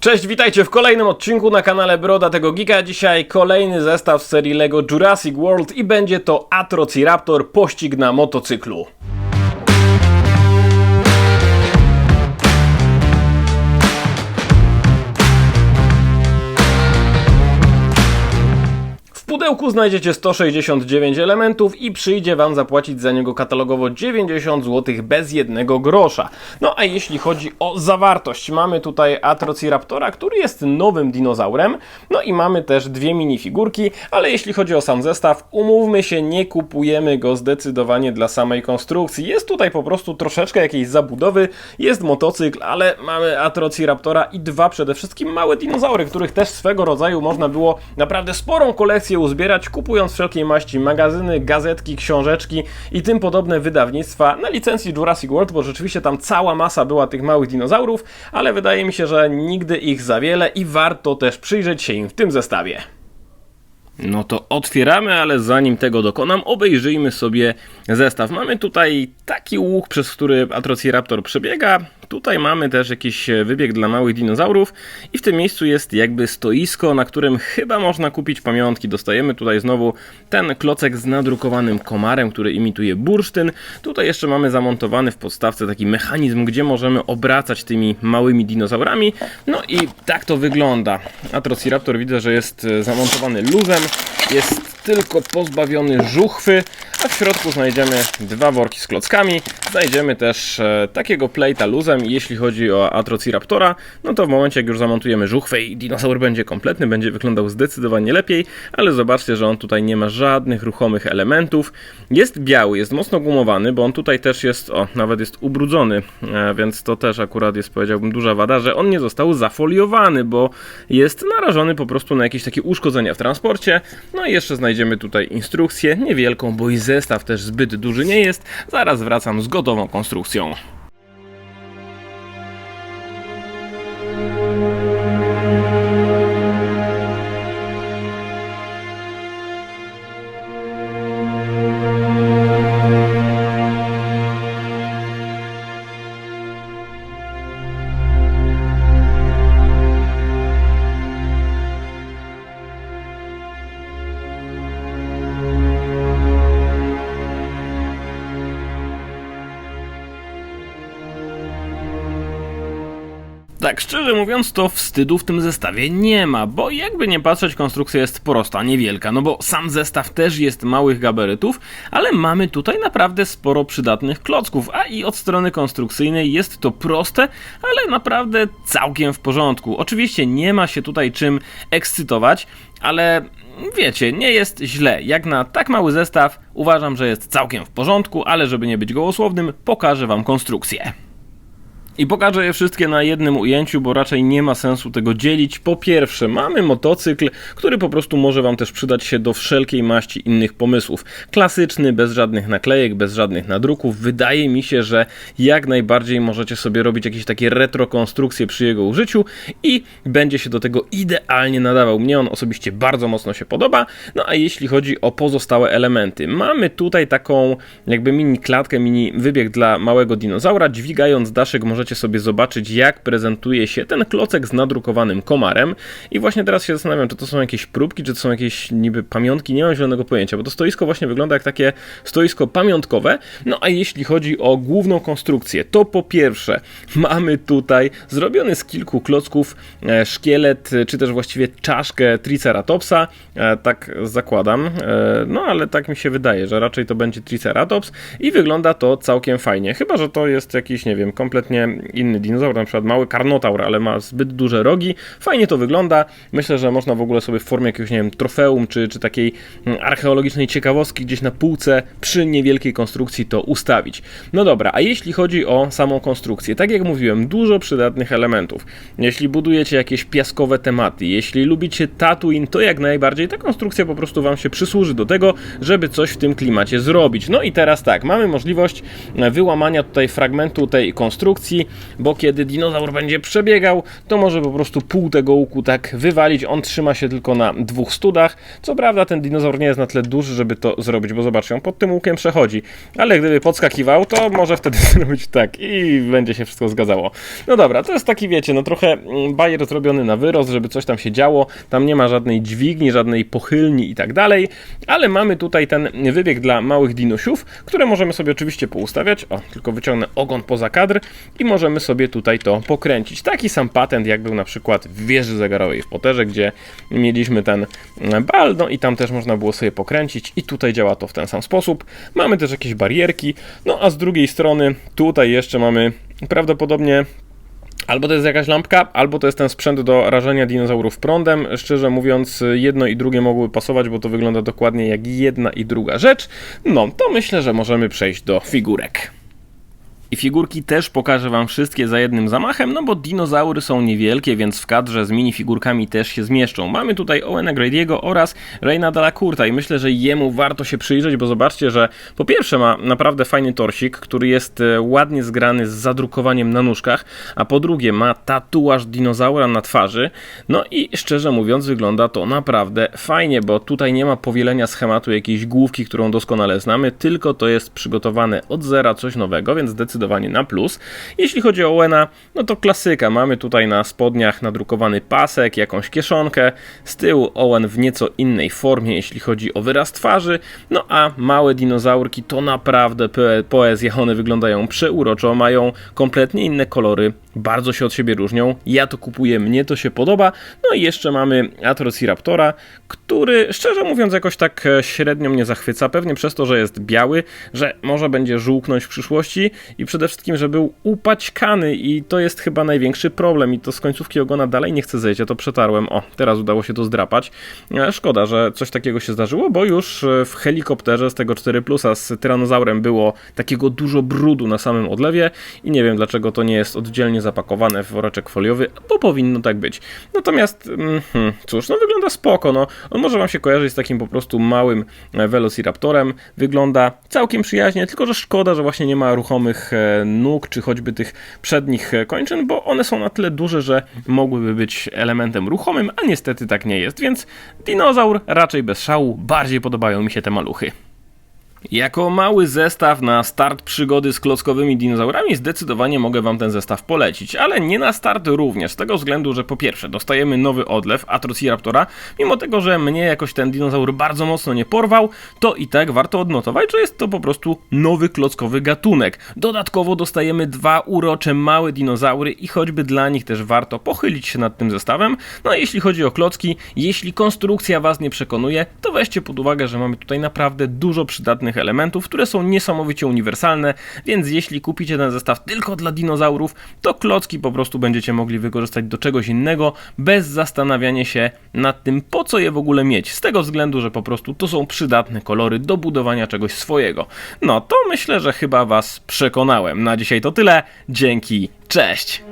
Cześć, witajcie w kolejnym odcinku na kanale Broda tego Geeka. Dzisiaj kolejny zestaw z serii LEGO Jurassic World i będzie to Atrociraptor pościg na motocyklu. Pudełku znajdziecie 169 elementów i przyjdzie Wam zapłacić za niego katalogowo 90 zł bez jednego grosza. No a jeśli chodzi o zawartość, mamy tutaj Atrociraptora, który jest nowym dinozaurem, no i mamy też dwie minifigurki, ale jeśli chodzi o sam zestaw, umówmy się, nie kupujemy go zdecydowanie dla samej konstrukcji. Jest tutaj po prostu troszeczkę jakiejś zabudowy, jest motocykl, ale mamy Atrociraptora i dwa przede wszystkim małe dinozaury, których też swego rodzaju można było naprawdę sporą kolekcję uzbierać, kupując wszelkiej maści magazyny, gazetki, książeczki i tym podobne wydawnictwa na licencji Jurassic World, bo rzeczywiście tam cała masa była tych małych dinozaurów, ale wydaje mi się, że nigdy ich za wiele i warto też przyjrzeć się im w tym zestawie. No to otwieramy, ale zanim tego dokonam, obejrzyjmy sobie zestaw. Mamy tutaj taki łuk, przez który Atrociraptor przebiega. Tutaj mamy też jakiś wybieg dla małych dinozaurów i w tym miejscu jest jakby stoisko, na którym chyba można kupić pamiątki. Dostajemy tutaj znowu ten klocek z nadrukowanym komarem, który imituje bursztyn. Tutaj jeszcze mamy zamontowany w podstawce taki mechanizm, gdzie możemy obracać tymi małymi dinozaurami. No i tak to wygląda. Atrociraptor widzę, że jest zamontowany luzem, jest tylko pozbawiony żuchwy, a w środku znajdziemy dwa worki z klockami. Znajdziemy też e, takiego plejta luzem jeśli chodzi o Atrociraptora, no to w momencie jak już zamontujemy żuchwę i dinozaur będzie kompletny, będzie wyglądał zdecydowanie lepiej, ale zobaczcie, że on tutaj nie ma żadnych ruchomych elementów. Jest biały, jest mocno gumowany, bo on tutaj też jest, o, nawet jest ubrudzony, e, więc to też akurat jest, powiedziałbym, duża wada, że on nie został zafoliowany, bo jest narażony po prostu na jakieś takie uszkodzenia w transporcie. No i jeszcze znajdziemy tutaj instrukcję, niewielką, bo i zestaw też zbyt duży nie jest. Zaraz wracam z gotową konstrukcją. Tak, szczerze mówiąc, to wstydu w tym zestawie nie ma, bo jakby nie patrzeć, konstrukcja jest prosta, niewielka, no bo sam zestaw też jest małych gabarytów, ale mamy tutaj naprawdę sporo przydatnych klocków, a i od strony konstrukcyjnej jest to proste, ale naprawdę całkiem w porządku. Oczywiście nie ma się tutaj czym ekscytować, ale wiecie, nie jest źle. Jak na tak mały zestaw, uważam, że jest całkiem w porządku, ale żeby nie być gołosłownym, pokażę Wam konstrukcję. I pokażę je wszystkie na jednym ujęciu, bo raczej nie ma sensu tego dzielić. Po pierwsze, mamy motocykl, który po prostu może Wam też przydać się do wszelkiej maści innych pomysłów. Klasyczny, bez żadnych naklejek, bez żadnych nadruków. Wydaje mi się, że jak najbardziej możecie sobie robić jakieś takie retro konstrukcje przy jego użyciu i będzie się do tego idealnie nadawał. Mnie on osobiście bardzo mocno się podoba. No a jeśli chodzi o pozostałe elementy, mamy tutaj taką jakby mini klatkę, mini wybieg dla małego dinozaura. Dźwigając daszek możecie sobie zobaczyć, jak prezentuje się ten klocek z nadrukowanym komarem. I właśnie teraz się zastanawiam, czy to są jakieś próbki, czy to są jakieś niby pamiątki, nie mam zielonego pojęcia, bo to stoisko właśnie wygląda jak takie stoisko pamiątkowe. No a jeśli chodzi o główną konstrukcję, to po pierwsze mamy tutaj zrobiony z kilku klocków e, szkielet, czy też właściwie czaszkę Triceratopsa, e, tak zakładam, e, no ale tak mi się wydaje, że raczej to będzie Triceratops i wygląda to całkiem fajnie, chyba, że to jest jakiś, nie wiem, kompletnie inny dinozaur, na przykład mały karnotaur, ale ma zbyt duże rogi. Fajnie to wygląda. Myślę, że można w ogóle sobie w formie jakiegoś, nie wiem, trofeum, czy, czy takiej mm, archeologicznej ciekawostki gdzieś na półce przy niewielkiej konstrukcji to ustawić. No dobra, a jeśli chodzi o samą konstrukcję, tak jak mówiłem, dużo przydatnych elementów. Jeśli budujecie jakieś piaskowe tematy, jeśli lubicie Tatooine, to jak najbardziej ta konstrukcja po prostu Wam się przysłuży do tego, żeby coś w tym klimacie zrobić. No i teraz tak, mamy możliwość wyłamania tutaj fragmentu tej konstrukcji bo kiedy dinozaur będzie przebiegał, to może po prostu pół tego łuku tak wywalić. On trzyma się tylko na dwóch studach. Co prawda ten dinozaur nie jest na tyle duży, żeby to zrobić, bo zobaczcie, on pod tym łukiem przechodzi. Ale gdyby podskakiwał, to może wtedy zrobić tak i będzie się wszystko zgadzało. No dobra, to jest taki, wiecie, no trochę mm, bajer zrobiony na wyrost, żeby coś tam się działo. Tam nie ma żadnej dźwigni, żadnej pochylni i tak dalej, ale mamy tutaj ten wybieg dla małych dinusiów, które możemy sobie oczywiście poustawiać. O, tylko wyciągnę ogon poza kadr i możemy sobie tutaj to pokręcić. Taki sam patent, jak był na przykład w wieży zegarowej w Potterze, gdzie mieliśmy ten mm, bal, no i tam też można było sobie pokręcić i tutaj działa to w ten sam sposób. Mamy też jakieś barierki, no a z drugiej strony tutaj jeszcze mamy prawdopodobnie Albo to jest jakaś lampka, albo to jest ten sprzęt do rażenia dinozaurów prądem. Szczerze mówiąc, jedno i drugie mogłyby pasować, bo to wygląda dokładnie jak jedna i druga rzecz. No, to myślę, że możemy przejść do figurek. I figurki też pokażę wam wszystkie za jednym zamachem, no bo dinozaury są niewielkie, więc w kadrze z minifigurkami też się zmieszczą. Mamy tutaj Owena Grady'ego oraz Reina Delacourta i myślę, że jemu warto się przyjrzeć, bo zobaczcie, że po pierwsze ma naprawdę fajny torsik, który jest e, ładnie zgrany z zadrukowaniem na nóżkach, a po drugie ma tatuaż dinozaura na twarzy. No i szczerze mówiąc wygląda to naprawdę fajnie, bo tutaj nie ma powielenia schematu jakiejś główki, którą doskonale znamy, tylko to jest przygotowane od zera coś nowego, więc zdecydowanie na plus. Jeśli chodzi o Owena, no to klasyka. Mamy tutaj na spodniach nadrukowany pasek, jakąś kieszonkę. Z tyłu Owen w nieco innej formie, jeśli chodzi o wyraz twarzy. No a małe dinozaurki to naprawdę poezja. One wyglądają przeuroczo, mają kompletnie inne kolory, bardzo się od siebie różnią. Ja to kupuję, mnie to się podoba. No i jeszcze mamy Atrociraptora, który szczerze mówiąc jakoś tak e, średnio mnie zachwyca. Pewnie przez to, że jest biały, że może będzie żółknąć w przyszłości i przede wszystkim, że był upaćkany i to jest chyba największy problem i to z końcówki ogona dalej nie chcę zejść, ja to przetarłem. O, teraz udało się to zdrapać. E, Szkoda, że coś takiego się zdarzyło, bo już e, w helikopterze z tego 4 plusa z tyranozaurem było takiego dużo brudu na samym odlewie i nie wiem dlaczego to nie jest oddzielnie zapakowane w woreczek foliowy, bo powinno tak być. Natomiast, mm, cóż, no wygląda spoko, no. On może wam się kojarzyć z takim po prostu małym e, Velociraptorem. Wygląda całkiem przyjaźnie, tylko że szkoda, że właśnie nie ma ruchomych e, nóg, czy choćby tych przednich e, kończyn, bo one są na tyle duże, że mogłyby być elementem ruchomym, a niestety tak nie jest, więc dinozaur raczej bez szału, bardziej podobają mi się te maluchy. Jako mały zestaw na start przygody z klockowymi dinozaurami zdecydowanie mogę wam ten zestaw polecić, ale nie na start również, z tego względu, że po pierwsze dostajemy nowy odlew Atrociraptora, mimo tego, że mnie jakoś ten dinozaur bardzo mocno nie porwał, to i tak warto odnotować, że jest to po prostu nowy klockowy gatunek. Dodatkowo dostajemy dwa urocze małe dinozaury i choćby dla nich też warto pochylić się nad tym zestawem. No a jeśli chodzi o klocki, jeśli konstrukcja was nie przekonuje, to weźcie pod uwagę, że mamy tutaj naprawdę dużo przydatnych elementów, które są niesamowicie uniwersalne, więc jeśli kupicie ten zestaw tylko dla dinozaurów, to klocki po prostu będziecie mogli wykorzystać do czegoś innego, bez zastanawiania się nad tym, po co je w ogóle mieć. Z tego względu, że po prostu to są przydatne kolory do budowania czegoś swojego. No to myślę, że chyba Was przekonałem. Na dzisiaj to tyle. Dzięki, cześć!